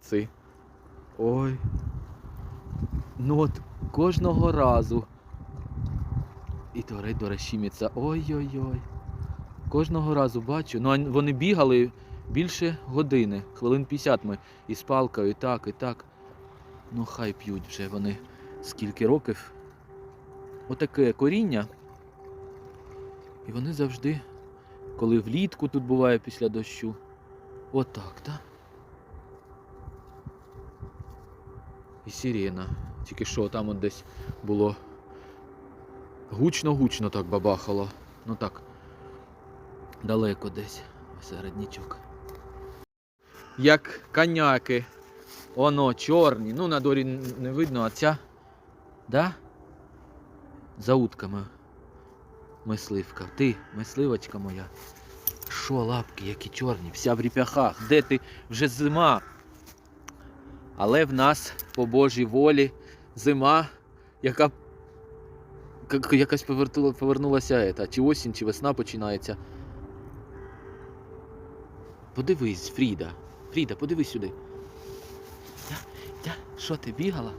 Ці. Ой. Ну от кожного разу. І то рейдора щиміться. Ой-ой-ой. Кожного разу бачу. Ну, вони бігали більше години, хвилин 50 ми із палкою, і так, і так. Ну, хай п'ють вже вони скільки років. Отаке коріння. І вони завжди, коли влітку тут буває після дощу. Отак, так? І сирена. Тільки що там от десь було гучно-гучно так бабахало. Ну так. Далеко десь. Середнячок. Як коняки. Оно чорні. Ну, на дорі не видно, а ця. Да? За утками. Мисливка. Ти, мисливочка моя. Що, лапки, які чорні, вся в ріп'яхах. Де ти вже зима? Але в нас по Божій волі зима, яка якась повернулася ета, чи осінь, чи весна починається. Подивись, Фріда. Фріда, подивись сюди. Що ти бігала?